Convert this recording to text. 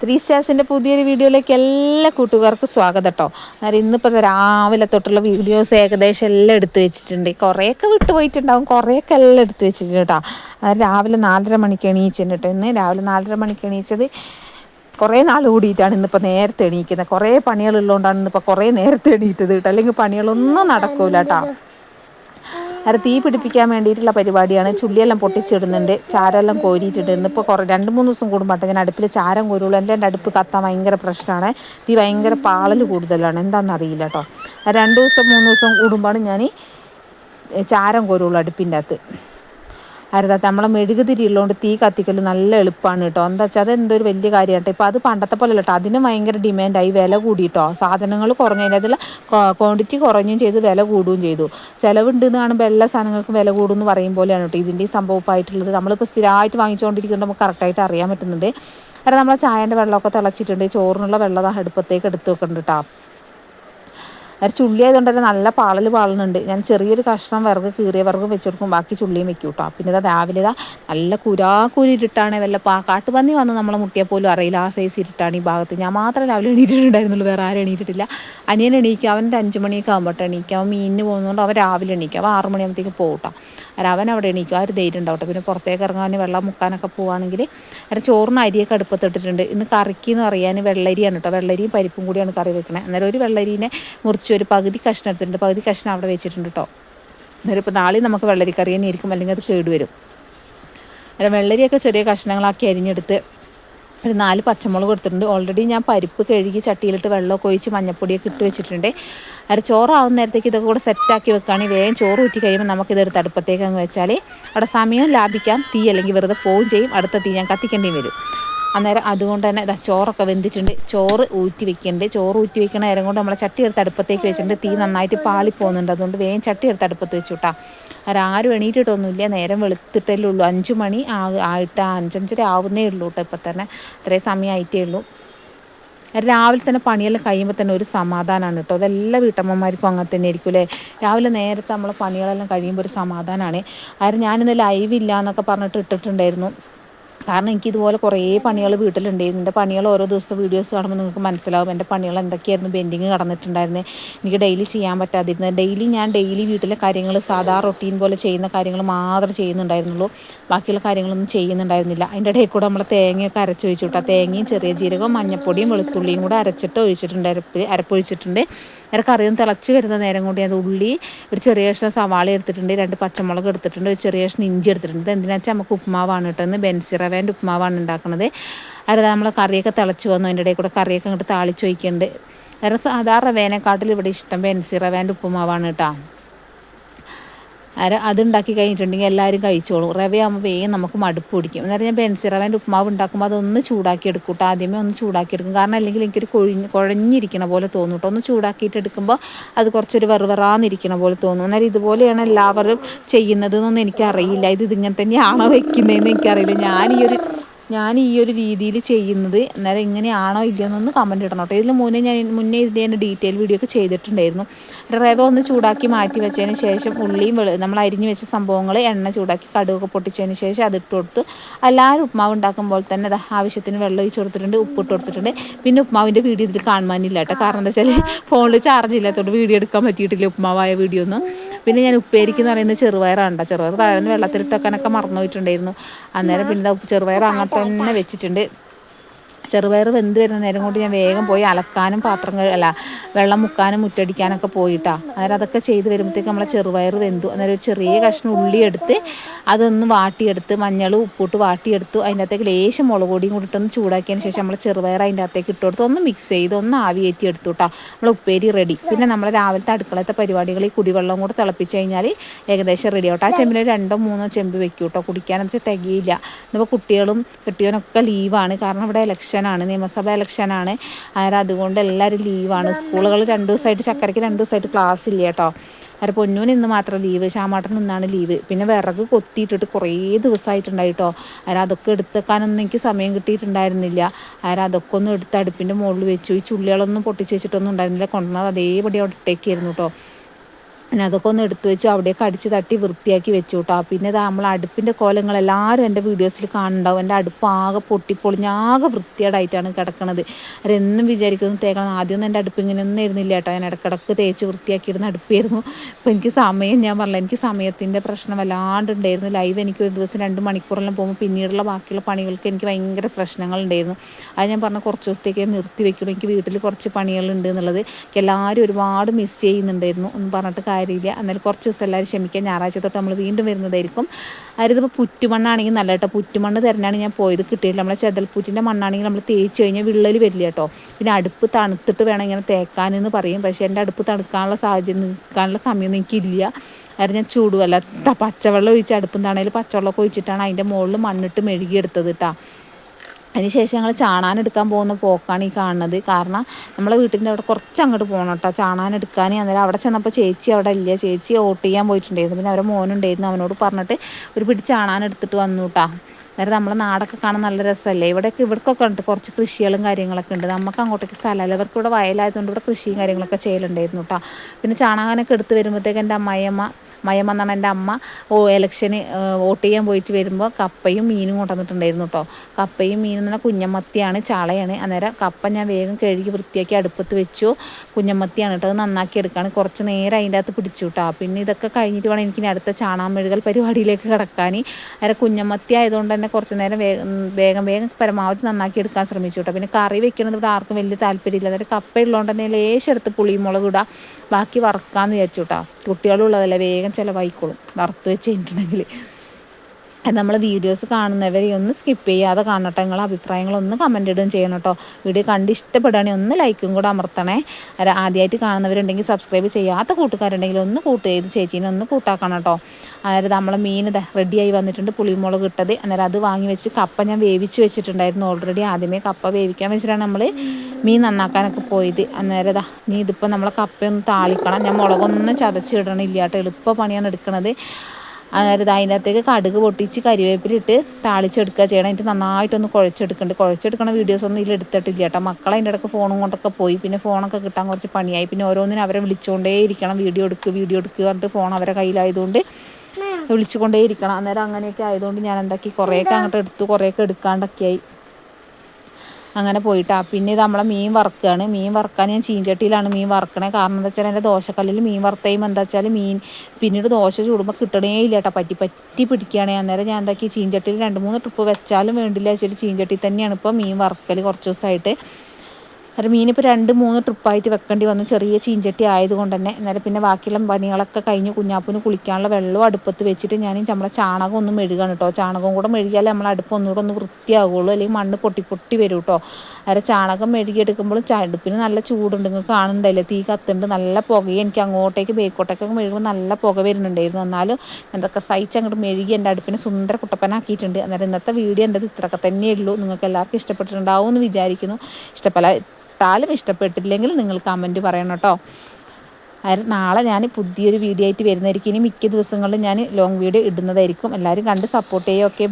Three സ്റ്റാർസിന്റെ പുതിയൊരു വീഡിയോയിലേക്ക് എല്ലാ കൂട്ടുകാർക്കും സ്വാഗതം കേട്ടോ അന്നേരം ഇന്നിപ്പോൾ രാവിലെ തൊട്ടുള്ള വീഡിയോസ് ഏകദേശം എല്ലാം എടുത്തു വെച്ചിട്ടുണ്ട്. കുറേയൊക്കെ വിട്ടുപോയിട്ടുണ്ടാവും കുറേയൊക്കെ എല്ലാം എടുത്തു വെച്ചിട്ടുണ്ട് കേട്ടോ അന്നേരം രാവിലെ നാലര മണിക്ക് എണീച്ചിട്ടുണ്ട് കേട്ടോ ഇന്ന് രാവിലെ നാലര മണിക്ക് എണീച്ചത് കുറേ നാൾ കൂടിയിട്ടാണ് ഇന്നിപ്പോൾ നേരത്തെ എണീക്കുന്നത്. കുറേ പണികളുള്ളതുകൊണ്ടാണ് ഇന്നിപ്പോൾ കുറേ നേരത്തെ എണീറ്റത് കേട്ടോ അല്ലെങ്കിൽ പണികളൊന്നും നടക്കൂല കേട്ടോ അത് തീ പിടിപ്പിക്കാൻ വേണ്ടിയിട്ടുള്ള പരിപാടിയാണ്. ചുള്ളിയെല്ലാം പൊട്ടിച്ചിടുന്നുണ്ട്. ചാരെല്ലാം കോരിയിട്ടുണ്ട് ഇന്നിപ്പോൾ കുറേ രണ്ട് മൂന്ന് ദിവസം കൂടുമ്പോൾ ഞാൻ അടുപ്പിൽ ചാരം കോരുള്ളൂ. എന്റെ എന്റെ അടുപ്പ് കത്താൻ ഭയങ്കര പ്രശ്നമാണ്. തീ ഭയങ്കര പാളൽ കൂടുതലാണ്. എന്താണെന്ന് അറിയില്ല കേട്ടോ. രണ്ട് ദിവസം മൂന്ന് ദിവസം കൂടുമ്പോഴാണ് ഞാൻ ചാരം കോരുള്ളൂ അടുപ്പിന്റെ അകത്ത്. അരുതാത്ത നമ്മളെ മെഴുകുതിരി ഉള്ളതുകൊണ്ട് തീ കത്തിക്കൽ നല്ല എളുപ്പമാണ് കേട്ടോ എന്താ വെച്ചാൽ അത് എന്തൊരു വലിയ കാര്യമാണ് ഇപ്പോൾ അത് പണ്ടത്തെ പോലെ കേട്ടോ അതിന് ഭയങ്കര ഡിമാൻഡായി വില കൂടിയിട്ടോ സാധനങ്ങൾ കുറഞ്ഞതിന്റെ അതിൽ ക്വാണ്ടിറ്റി കുറഞ്ഞും ചെയ്തു വില കൂടുകയും ചെയ്തു. ചിലവുണ്ട് എന്ന് കാണുമ്പോൾ എല്ലാ സാധനങ്ങൾക്കും വില കൂടുമെന്ന് പറയും പോലെയാണ് കേട്ടോ ഇതിന്റെ സംഭവമായിട്ടുള്ളത് നമ്മളിപ്പോൾ സ്ഥിരമായിട്ട് വാങ്ങിച്ചുകൊണ്ടിരിക്കുന്നത് നമുക്ക് കറക്റ്റായിട്ട് അറിയാൻ പറ്റുന്നുണ്ട്. കാരണം നമ്മളെ ചായന്റെ വെള്ളമൊക്കെ തിളച്ചിട്ടുണ്ട്. ചോറിനുള്ള വെള്ളം അടുപ്പത്തേക്ക് എടുത്ത് വെക്കുന്നുണ്ട് കേട്ടോ അത് ചുള്ളി ആയതുകൊണ്ട് തന്നെ നല്ല പാളൽ പാളുന്നുണ്ട്. ഞാൻ ചെറിയൊരു കഷ്ണം വിറക് കീറിയ വിറക് വെച്ച് കൊടുക്കും. ബാക്കി ചുള്ളിയും വെക്കും കേട്ടോ പിന്നെ ഇതാ രാവിലെ ഇതാ നല്ല കുരാക്കൂരി ഇരുട്ടാണ് വല്ല പാ കാട്ടുപന്നി വന്ന് നമ്മളെ മുട്ടിയെ പോലും അറിയില്ല. ആ സൈസ് ഇരുട്ടാണ് ഈ ഭാഗത്ത്. ഞാൻ മാത്രം രാവിലെ എണീറ്റിട്ടുണ്ടായിരുന്നുള്ളൂ. വേറെ ആരും എണീറ്റിട്ടില്ല. അനിയൻ എണീക്കുക അവന്റെ അഞ്ച് മണിയൊക്കെ ആകുമ്പോട്ട് എണീക്കുക അവൻ മീനിന് പോകുന്നതുകൊണ്ട് അവൻ രാവിലെ എണീക്കുക അവൻ ആറ് മണിയാകുമ്പോഴത്തേക്ക് പോകട്ടോ അവൻ അവിടെ എണീക്കും. ആ ഒരു ധൈര്യം ഉണ്ടാവട്ടെ. പിന്നെ പുറത്തേക്ക് ഇറങ്ങാൻ വെള്ളം മുക്കാനൊക്കെ പോവുകയാണെങ്കിൽ അവരെ ചോറിന് അരിയൊക്കെ അടുപ്പത്തിട്ടിട്ടുണ്ട് ഇന്ന് കറിക്ക് എന്ന് പറയാൻ വെള്ളരിയാണ് കേട്ടോ. വെള്ളരിയും പരിപ്പും കൂടിയാണ് കറി വെക്കണത് അന്നേരം ഒരു വെള്ളരീനെ മുറിച്ച് ഒരു പകുതി കഷ്ണം എടുത്തിട്ടുണ്ട്. പകുതി കഷ്ണം അവിടെ വെച്ചിട്ടുണ്ട് കേട്ടോ. അന്നേരം ഇപ്പോൾ നാളെ നമുക്ക് വെള്ളരിക്കറി തന്നെ ആയിരിക്കും അല്ലെങ്കിൽ അത് കേടുവരും. അല്ല വെള്ളരിയൊക്കെ ചെറിയ കഷ്ണങ്ങളാക്കി അരിഞ്ഞെടുത്ത് ഒരു നാല് പച്ചമുളക് കൊടുത്തിട്ടുണ്ട് ഓൾറെഡി ഞാൻ പരിപ്പ് കഴുകി ചട്ടിയിലിട്ട് വെള്ളമൊക്കെ ഒഴിച്ച് മഞ്ഞപ്പൊടിയൊക്കെ ഇട്ട് വെച്ചിട്ടുണ്ട്. അത് ചോറാവുന്ന നേരത്തേക്ക് ഇതൊക്കെ കൂടെ സെറ്റാക്കി വെക്കുകയാണെങ്കിൽ വേഗം ചോറ് ഊറ്റി കഴിയുമ്പോൾ നമുക്കിതൊരു അടുപ്പത്തേക്ക് അങ്ങ് വെച്ചാൽ അവിടെ സമയം ലാഭിക്കാം. തീ അല്ലെങ്കിൽ വെറുതെ പോവുകയും ചെയ്യും. അടുത്ത തീ ഞാൻ കത്തിക്കേണ്ടിയും വരും. അന്നേരം അതുകൊണ്ട് തന്നെ ഇതാ ചോറൊക്കെ വെന്തിട്ടുണ്ട്. ചോറ് ഊറ്റി വെക്കുന്നുണ്ട് ചോറ് ഊറ്റി വെക്കണ നേരം കൊണ്ട് നമ്മളെ ചട്ടി എടുത്ത് അടുപ്പത്തേക്ക് വെച്ചിട്ടുണ്ട്. തീ നന്നായിട്ട് പാളി പോകുന്നുണ്ട്. അതുകൊണ്ട് വേഗം ചട്ടി എടുത്ത് അടുപ്പത്ത് വെച്ചു കേട്ടോ ആരും എണീറ്റിട്ടൊന്നുമില്ല. നേരം വെളുത്തിട്ടല്ലേ ഉള്ളൂ. അഞ്ച് മണി ആ ആയിട്ട് അഞ്ചഞ്ചര ആവുന്നേ ഉള്ളൂ കേട്ടോ ഇപ്പം തന്നെ. അത്രയും സമയമായിട്ടേ ഉള്ളൂ. രാവിലെ തന്നെ പണിയെല്ലാം കഴിയുമ്പോൾ തന്നെ ഒരു സമാധാനമാണ് കേട്ടോ. അതെല്ലാ വീട്ടമ്മമാർക്കും അങ്ങനെ തന്നെ ആയിരിക്കും അല്ലേ? രാവിലെ നേരത്തെ നമ്മളെ പണികളെല്ലാം കഴിയുമ്പോൾ ഒരു സമാധാനമാണ്. അതായത് ഞാനിന്ന് ലൈവ് ഇല്ല എന്നൊക്കെ പറഞ്ഞിട്ട് ഇട്ടിട്ടുണ്ടായിരുന്നു. കാരണം എനിക്ക് ഇതുപോലെ കുറേ പണികൾ വീട്ടിലുണ്ടായിരുന്നു എന്റെ പണികൾ ഓരോ ദിവസത്തെ വീഡിയോസ് കാണുമ്പോൾ നിങ്ങൾക്ക് മനസ്സിലാവും എന്റെ പണികൾ എന്തൊക്കെയായിരുന്നു. ബെൻഡിങ് കടന്നിട്ടുണ്ടായിരുന്നത് എനിക്ക് ഡെയിലി ചെയ്യാൻ പറ്റാതിരുന്നത്. ഡെയിലി ഞാൻ ഡെയിലി വീട്ടിലെ കാര്യങ്ങൾ സാധാ റൊട്ടീൻ പോലെ ചെയ്യുന്ന കാര്യങ്ങൾ മാത്രം ചെയ്യുന്നുണ്ടായിരുന്നുള്ളൂ. ബാക്കിയുള്ള കാര്യങ്ങളൊന്നും ചെയ്യുന്നുണ്ടായിരുന്നില്ല. അതിന്റെ ഇടയിൽ കൂടെ നമ്മൾ തേങ്ങയൊക്കെ അരച്ച് ഒഴിച്ചു തേങ്ങയും ചെറിയ ജീരകവും മഞ്ഞപ്പൊടിയും വെളുത്തുള്ളിയും കൂടെ അരച്ചിട്ട് ഒഴിച്ചിട്ടുണ്ട് അരപ്പ് അരപ്പൊഴിച്ചിട്ടുണ്ട് നേരെ കറിയും തിളച്ച് വരുന്ന നേരം കൊണ്ട് ഞാൻ ഉള്ളി ഒരു ചെറിയ കഷ്ണം സവാള എടുത്തിട്ടുണ്ട് രണ്ട് പച്ചമുളക് എടുത്തിട്ടുണ്ട് ഒരു ചെറിയ കഷ്ണം ഇഞ്ചി എടുത്തിട്ടുണ്ട്. എന്തിനാ വെച്ചാൽ നമുക്ക് ഉപ്മാവാണ് കേട്ടോ. ഇന്ന് ബെൻസിറവേന്റെ ഉപ്മാവാണ് ഉണ്ടാക്കുന്നത്. അത് നമ്മൾ കറിയൊക്കെ തിളച്ച് വന്നു അതിന്റെ ഇടയിൽ കൂടെ കറിയൊക്കെ അങ്ങോട്ട് താളിച്ച് വയ്ക്കുന്നുണ്ട് വേറെ സാധാ റവേനെക്കാട്ടിൽ ഇവിടെ ഇഷ്ടം ബെൻസിറവേന്റെ ഉപ്പുമാവാണ് കേട്ടോ. അര അതുണ്ടാക്കി കഴിഞ്ഞിട്ടുണ്ടെങ്കിൽ എല്ലാവരും കഴിച്ചോളും. റവയാകുമ്പോൾ വേഗം നമുക്ക് മടുപ്പ് പിടിക്കും. എന്ന് പറഞ്ഞാൽ പെൻസി റവേന്റെ ഉപ്മാവ് ഉണ്ടാക്കുമ്പോൾ അതൊന്ന് ചൂടാക്കി എടുക്കും കേട്ടോ. ആദ്യമേ ഒന്ന് ചൂടാക്കി എടുക്കും. കാരണം അല്ലെങ്കിൽ എനിക്കൊരു കൊഴിഞ്ഞ് കുഴഞ്ഞിരിക്കണ പോലെ തോന്നും കേട്ടോ. ഒന്ന് ചൂടാക്കിയിട്ട് എടുക്കുമ്പോൾ അത് കുറച്ചൊരു വെറുവെറാന്നിരിക്കണ പോലെ തോന്നും. എന്നാൽ ഇതുപോലെയാണ് എല്ലാവരും ചെയ്യുന്നതെന്നൊന്നും എനിക്കറിയില്ല. ഇത് ഇതിങ്ങനെ തന്നെയാണോ വെക്കുന്നതെന്ന് എനിക്കറിയില്ല. ഞാൻ ഈ ഒരു ഞാൻ ഈ ഒരു രീതിയിൽ ചെയ്യുന്നത് അന്നേരം ഇങ്ങനെയാണോ ഇല്ലയെന്നൊന്ന് കമന്റ് ഇടണം കേട്ടോ. ഇതിൽ മുന്നേ ഞാൻ മുന്നേ ഇതിന്റെ ഡീറ്റെയിൽ വീഡിയോ ഒക്കെ ചെയ്തിട്ടുണ്ടായിരുന്നു. റവ ഒന്ന് ചൂടാക്കി മാറ്റി വെച്ചതിന് ശേഷം ഉള്ളിയും നമ്മൾ അരിഞ്ഞ് വെച്ച സംഭവങ്ങൾ എണ്ണ ചൂടാക്കി കടുകൊക്കെ പൊട്ടിച്ചതിന് ശേഷം അത് ഇട്ട് കൊടുത്തു എല്ലാവരും ഉപ്മാവ് ഉണ്ടാക്കുമ്പോൾ തന്നെ ആവശ്യത്തിന് വെള്ളം ഒഴിച്ച് കൊടുത്തിട്ടുണ്ട് ഉപ്പിട്ട് കൊടുത്തിട്ടുണ്ട്. പിന്നെ ഉപ്മാവിന്റെ വീഡിയോ ഇതിൽ കാണുവാനില്ല കേട്ടോ. കാരണം എന്താ വെച്ചാൽ ഫോണിൽ ചാർജ് ഇല്ലാത്തതുകൊണ്ട് വീഡിയോ എടുക്കാൻ പറ്റിയിട്ടില്ല ഉപ്മാവായ വീഡിയോ ഒന്നും. പിന്നെ ഞാൻ ഉപ്പേരിക്ക് എന്ന് പറയുന്നത് ചെറുപയറാണ് ചെറുപയർ താഴെ വെള്ളത്തിലിട്ടൊക്കാനൊക്കെ മറന്നു പോയിട്ടുണ്ടായിരുന്നു അന്നേരം പിന്നെ ചെറുപയർ അങ്ങനെ തന്നെ വെച്ചിട്ടുണ്ട്. ചെറുപയർ വെന്ത് വരുന്ന നേരം കൊണ്ട് ഞാൻ വേഗം പോയി അലക്കാനും പാത്രം അല്ല വെള്ളം മുക്കാനും മുറ്റടിക്കാനൊക്കെ പോയിട്ടാ. അന്നേരം അതൊക്കെ ചെയ്ത് വരുമ്പോഴത്തേക്ക് നമ്മളെ ചെറുപയർ വെന്തു. അന്നേരം ഒരു ചെറിയ കഷ്ണം ഉള്ളി എടുത്ത് അതൊന്ന് വാട്ടിയെടുത്ത് മഞ്ഞൾ ഉപ്പിട്ട് വാട്ടിയെടുത്തു. അതിന്റെ അകത്തേക്ക് ലേശം മുളക് പൊടിയും കൂടി ഇട്ടൊന്ന് ചൂടാക്കിയതിന് ശേഷം നമ്മൾ ചെറുപയർ അതിന്റെ അകത്തേക്ക് ഇട്ട് കൊടുത്ത് ഒന്ന് മിക്സ് ചെയ്ത് ഒന്ന് ആവിയേറ്റി എടുത്തു കേട്ടോ നമ്മൾ ഉപ്പേരി റെഡി പിന്നെ നമ്മൾ രാവിലത്തെ അടുക്കളത്തെ പരിപാടികൾ ഈ കുടിവെള്ളം കൂടെ തിളപ്പിച്ച് കഴിഞ്ഞാൽ ഏകദേശം റെഡി ആവട്ടെ ആ ചെമ്പിൽ രണ്ടോ മൂന്നോ ചെമ്പ് വെക്കും കേട്ടോ കുടിക്കാനെന്ന് വെച്ചാൽ തികയില്ല. ഇന്നിപ്പോൾ കുട്ടികളും കെട്ടിയവനൊക്കെ ലീവാണ് കാരണം ഇവിടെ ഇലക്ഷൻ ഇലക്ഷനാണ് നിയമസഭ ഇലക്ഷനാണ്. അന്നേരം അതുകൊണ്ട് എല്ലാവരും ലീവാണ്. സ്കൂളുകൾ രണ്ട് ദിവസമായിട്ട് ചക്കരയ്ക്ക് രണ്ട് ദിവസമായിട്ട് ക്ലാസ് ഇല്ല കേട്ടോ. അരെ പൊന്നൂന് ഇന്ന് മാത്രം ലീവ് ശ്യാമാട്ടൻ ഇന്നാണ് ലീവ്. പിന്നെ വിറക് കൊത്തിയിട്ടിട്ട് കുറേ ദിവസമായിട്ടുണ്ടായിട്ടോ അവരെ അതൊക്കെ എടുത്തേക്കാനൊന്നും എനിക്ക് സമയം കിട്ടിയിട്ടുണ്ടായിരുന്നില്ല. അവരെ അതൊക്കെ ഒന്ന് എടുത്ത് അടുപ്പിന്റെ മുകളിൽ വെച്ചു. ഈ ചുള്ളികളൊന്നും പൊട്ടിച്ച് വെച്ചിട്ടൊന്നും ഉണ്ടായിരുന്നില്ല. കൊണ്ടുവന്നത് അതേപടി അവിടെ ഇട്ടേക്കായിരുന്നു കേട്ടോ. പിന്നെ അതൊക്കെ ഒന്ന് എടുത്തു വെച്ചു അവിടെയൊക്കെ അടിച്ച് തട്ടി വൃത്തിയാക്കി വെച്ചു കേട്ടോ. പിന്നെ നമ്മൾ അടുപ്പിന്റെ കോലങ്ങൾ എല്ലാവരും എന്റെ വീഡിയോസിൽ കാണുന്നുണ്ടാവും. എന്റെ അടുപ്പ് ആകെ പൊട്ടിപ്പൊളിഞ്ഞ് ആകെ വൃത്തിയേടായിട്ടാണ് കിടക്കണത്. അവരെന്നും വിചാരിക്കുന്നു തേക്കണം. ആദ്യമൊന്നും എന്റെ അടുപ്പ് ഇങ്ങനെയൊന്നും ഇരുന്നില്ല കേട്ടോ. ഞാൻ ഇടക്കിടക്ക് തേച്ച് വൃത്തിയാക്കിയിരുന്ന അടുപ്പായിരുന്നു. അപ്പോൾ എനിക്ക് സമയം ഞാൻ പറഞ്ഞില്ല എനിക്ക് സമയത്തിന്റെ പ്രശ്നം വല്ലാണ്ടുണ്ടായിരുന്നു ലൈവ് എനിക്ക് ഒരു ദിവസം രണ്ട് മണിക്കൂറെല്ലാം പോകുമ്പോൾ പിന്നീടുള്ള ബാക്കിയുള്ള പണികൾക്ക് എനിക്ക് ഭയങ്കര പ്രശ്നങ്ങളുണ്ടായിരുന്നു അത് ഞാൻ പറഞ്ഞ കുറച്ച് ദിവസത്തേക്ക് നിർത്തി വെക്കണം എനിക്ക് വീട്ടിൽ കുറച്ച് പണികളുണ്ട് എന്നുള്ളത് എല്ലാവരും ഒരുപാട് മിസ് ചെയ്യുന്നുണ്ടായിരുന്നു എന്ന് പറഞ്ഞിട്ട് കാര്യമില്ല. എന്നാലും കുറച്ച് ദിവസം എല്ലാവരും ക്ഷമിക്കുക ഞായറാഴ്ച തൊട്ട് നമ്മൾ വീണ്ടും വരുന്നതായിരിക്കും. അതിപ്പോൾ പുറ്റുമണ്ണാണെങ്കിൽ നല്ല കേട്ടോ. പുറ്റുമണ്ണ് തരനാണ് ഞാൻ പോയത് കിട്ടിയിട്ടില്ല. നമ്മളെ ചെതൽപ്പൂറ്റിന്റെ മണ്ണാണെങ്കിൽ നമ്മൾ തേച്ച് കഴിഞ്ഞാൽ വിള്ളൽ വരില്ല കേട്ടോ. പിന്നെ അടുപ്പ് തണുത്തിട്ട് വേണം ഇങ്ങനെ തേക്കാനെന്ന് പറയും. പക്ഷേ എന്റെ അടുപ്പ് തണുക്കാനുള്ള സാഹചര്യം നിൽക്കാനുള്ള സമയമൊന്നും എനിക്കില്ല. അത് ഞാൻ ചൂടുവല്ല പച്ചവെള്ളം ഒഴിച്ച് അടുപ്പും തണയിൽ പച്ചവെള്ളമൊക്കെ ഒഴിച്ചിട്ടാണ് അതിന്റെ മുകളിൽ മണ്ണിട്ട് മെഴുകിയെടുത്തത് കേട്ടോ. അതിനുശേഷം ഞങ്ങൾ ചാണാനെടുക്കാൻ പോകുന്ന പോക്കാണ് ഈ കാണുന്നത്. കാരണം നമ്മളെ വീട്ടിന്റെ അവിടെ കുറച്ച് അങ്ങോട്ട് പോകണം കേട്ടോ. ചാണാനെടുക്കാൻ അന്നേരം അവിടെ ചെന്നപ്പോൾ ചേച്ചി അവിടെ ഇല്ല. ചേച്ചി ഓട്ട് ചെയ്യാൻ പോയിട്ടുണ്ടായിരുന്നു. പിന്നെ അവരെ മോനുണ്ടായിരുന്നു. അവനോട് പറഞ്ഞിട്ട് ഒരു പിടി ചാണാനെടുത്തിട്ട് വന്നു കേട്ടോ. അന്നേരം നമ്മളെ നാടൊക്കെ കാണാൻ നല്ല രസമല്ലേ? ഇവിടെയൊക്കെ ഇവിടേക്കൊക്കെ ഉണ്ട്. കുറച്ച് കൃഷികളും കാര്യങ്ങളൊക്കെ ഉണ്ട്. നമുക്ക് അങ്ങോട്ടേക്ക് സ്ഥലമല്ല. ഇവർക്ക് ഇവിടെ വയലായതുകൊണ്ട് ഇവിടെ കൃഷിയും കാര്യങ്ങളൊക്കെ ചെയ്യലുണ്ടായിരുന്നു കേട്ടോ. പിന്നെ ചാണാനൊക്കെ എടുത്ത് വരുമ്പോഴത്തേക്ക് എന്റെ അമ്മായിയമ്മ മയം എന്നാണ് എന്റെ അമ്മ. ഇലക്ഷന് വോട്ട് ചെയ്യാൻ പോയിട്ട് വരുമ്പോൾ കപ്പയും മീനും കൊണ്ടുവന്നിട്ടുണ്ടായിരുന്നു കേട്ടോ കപ്പയും മീനും എന്ന് പറഞ്ഞാൽ കുഞ്ഞമ്മത്തിയാണ് ചാളയാണ്. അന്നേരം കപ്പ ഞാൻ വേഗം കഴുകി വൃത്തിയാക്കി അടുപ്പത്ത് വെച്ചു. കുഞ്ഞമ്മത്തിയാണ് കേട്ടോ അത് നന്നാക്കി എടുക്കുകയാണ്. കുറച്ച് നേരം അതിന്റെ അകത്ത് പിടിച്ചു കേട്ടോ പിന്നെ ഇതൊക്കെ കഴിഞ്ഞിട്ട് വേണം എനിക്ക് അടുത്ത ചാണാൻ മെഴുകൽ പരിപാടിയിലേക്ക് കിടക്കാൻ. അന്നേരം കുഞ്ഞമ്മത്തി ആയതുകൊണ്ട് തന്നെ കുറച്ച് നേരം വേഗം വേഗം വേഗം പരമാവധി നന്നാക്കി എടുക്കാൻ ശ്രമിച്ചു കേട്ടോ പിന്നെ കറി വെക്കണത് ഇവിടെ ആർക്കും വലിയ താല്പര്യമില്ല. അന്നേരം കപ്പ ഉള്ളതുകൊണ്ട് തന്നെ ലേശം എടുത്ത് പുളിമുളക് ഇടാം. ബാക്കി വറക്കാമെന്ന് വിചാരിച്ചു കേട്ടോ കുട്ടികളുള്ളതല്ലേ വേഗം ചിലവായിക്കോളും വറുത്ത് വെച്ച് കഴിഞ്ഞിട്ടുണ്ടെങ്കിൽ നമ്മൾ വീഡിയോസ് കാണുന്നവരെ ഒന്ന് സ്കിപ്പ് ചെയ്യാതെ കാണട്ടെ നിങ്ങളെ അഭിപ്രായങ്ങളൊന്ന് കമന്റ് ഇടുകയും ചെയ്യണം കേട്ടോ. വീഡിയോ കണ്ട് ഇഷ്ടപ്പെടുകയാണെങ്കിൽ ഒന്ന് ലൈക്കും കൂടെ അമർത്തണേ. ആദ്യമായിട്ട് കാണുന്നവരുണ്ടെങ്കിൽ സബ്സ്ക്രൈബ് ചെയ്യാത്ത കൂട്ടുകാരുണ്ടെങ്കിൽ ഒന്ന് കൂട്ട് ചെയ്ത് ചേച്ചീനെ ഒന്ന് കൂട്ടാക്കണം കേട്ടോ. അതായത് നമ്മളെ മീൻ റെഡിയായി വന്നിട്ടുണ്ട് പുളിമുളക് ഇട്ടത്. അന്നേരം അത് വാങ്ങി വെച്ച് കപ്പ ഞാൻ വേവിച്ച് വെച്ചിട്ടുണ്ടായിരുന്നു. ഓൾറെഡി ആദ്യമേ കപ്പ വേവിക്കാൻ വെച്ചിട്ടാണ് നമ്മൾ മീൻ നന്നാക്കാനൊക്കെ പോയത്. അന്നേരം ഇതാ നീ ഇതിപ്പോൾ നമ്മളെ കപ്പയൊന്ന് താളിക്കണം. ഞാൻ മുളകൊന്നും ചതച്ചിടണില്ല കേട്ടോ. എളുപ്പ പണിയാണ് എടുക്കുന്നത് അതായത് അതിനകത്തേക്ക് കടുക് പൊട്ടിച്ച് കരിവേപ്പിലിട്ട് താളിച്ചെടുക്കുക ചെയ്യണം. എന്നിട്ട് നന്നായിട്ടൊന്ന് കുഴച്ചെടുക്കുന്നുണ്ട് കുഴച്ചെടുക്കണ വീഡിയോസ് ഒന്നും ഇതിൽ എടുത്തിട്ടില്ല കേട്ടോ. മക്കൾ അതിന്റെ ഇടയ്ക്ക് ഫോണും കൊണ്ടൊക്കെ പോയി. പിന്നെ ഫോണൊക്കെ കിട്ടാൻ കുറച്ച് പണിയായി. പിന്നെ ഓരോന്നിനും അവരെ വിളിച്ചുകൊണ്ടേ ഇരിക്കണം വീഡിയോ എടുക്കുക വീഡിയോ എടുക്കുക പറഞ്ഞിട്ട് ഫോൺ അവരെ കയ്യിലായതുകൊണ്ട് വിളിച്ചുകൊണ്ടേ ഇരിക്കണം അന്നേരം അങ്ങനെയൊക്കെ ആയതുകൊണ്ട് ഞാൻ എന്താക്കി കുറേയൊക്കെ അങ്ങോട്ട് എടുത്തു. കുറേയൊക്കെ എടുക്കാണ്ടൊക്കെ ആയി അങ്ങനെ പോയിട്ടാ. പിന്നെ ഇത് നമ്മളെ മീൻ വറുക്കുകയാണ് മീൻ വറുക്കാൻ ഞാൻ ചീഞ്ചട്ടിയിലാണ് മീൻ വറുക്കണേ. കാരണം എന്താ വെച്ചാൽ എന്റെ ദോശക്കല്ലിൽ മീൻ വറുത്തയും എന്താ വെച്ചാൽ മീൻ പിന്നീട് ദോശ ചൂടുമ്പോൾ കിട്ടണേ ഇല്ല കേട്ടോ. പറ്റി പറ്റി പിടിക്കുകയാണ് അന്നേരം ഞാൻ എന്താക്കി ചീഞ്ചട്ടിയിൽ രണ്ട് മൂന്ന് ട്രിപ്പ് വെച്ചാലും വേണ്ടില്ല. വെച്ചിട്ട് ചീഞ്ചട്ടി തന്നെയാണ് ഇപ്പോൾ മീൻ വറുക്കൽ കുറച്ച് ദിവസമായിട്ട് അന്നേരം മീനിപ്പോൾ രണ്ട് മൂന്ന് ട്രിപ്പായിട്ട് വെക്കേണ്ടി വന്നു. ചെറിയ ചീഞ്ചട്ടി ആയതുകൊണ്ട് തന്നെ. അന്നേരം പിന്നെ ബാക്കിയുള്ള പണികളൊക്കെ കഴിഞ്ഞ് കുഞ്ഞാപ്പിന് കുളിക്കാനുള്ള വെള്ളവും അടുപ്പത്ത് വെച്ചിട്ട് ഞാൻ നമ്മളെ ചാണകം ഒന്ന് മെഴുകാണ് കേട്ടോ ചാണകം കൂടെ മെഴുകിയാലേ നമ്മളെ അടുപ്പ് ഒന്നുകൂടെ ഒന്ന് വൃത്തിയാകുള്ളൂ അല്ലെങ്കിൽ മണ്ണ് പൊട്ടി പൊട്ടി വരും കേട്ടോ അതായത് ചാണകം മെഴുകിയെടുക്കുമ്പോൾ അടുപ്പിന് നല്ല ചൂടുണ്ട്. നിങ്ങൾക്ക് കാണുന്നുണ്ടല്ലേ. തീ കത്തുണ്ട് നല്ല പുകയും എനിക്ക് അങ്ങോട്ടേക്ക് ബേക്കോട്ടേക്കൊക്കെ മെഴുകുമ്പോൾ നല്ല പുക വരുന്നുണ്ടായിരുന്നു. എന്നാലും എന്തൊക്കെ സഹിച്ച് അങ്ങോട്ട് മെഴുകി എന്റെ അടുപ്പിനെ സുന്ദര കുട്ടപ്പനാക്കിയിട്ടുണ്ട്. അന്നേരം ഇന്നത്തെ വീഡിയോ എന്റെ ഇത്രയൊക്കെ തന്നെയുള്ളൂ നിങ്ങൾക്ക് എല്ലാവർക്കും ഇഷ്ടപ്പെട്ടിട്ടുണ്ടാവും എന്ന് വിചാരിക്കുന്നു. ഇഷ്ടപ്പെടാൻ ഇഷ്ടാലും ഇഷ്ടപ്പെട്ടില്ലെങ്കിൽ നിങ്ങൾ കമന്റ് പറയണം കേട്ടോ. നാളെ ഞാൻ പുതിയൊരു വീഡിയോ ആയിട്ട് വരുന്നതായിരിക്കും. ഇനി മിക്ക ദിവസങ്ങളിലും ഞാൻ ലോങ് വീഡിയോ ഇടുന്നതായിരിക്കും. എല്ലാവരും കണ്ട് സപ്പോർട്ട് ചെയ്യുക ഓക്കെ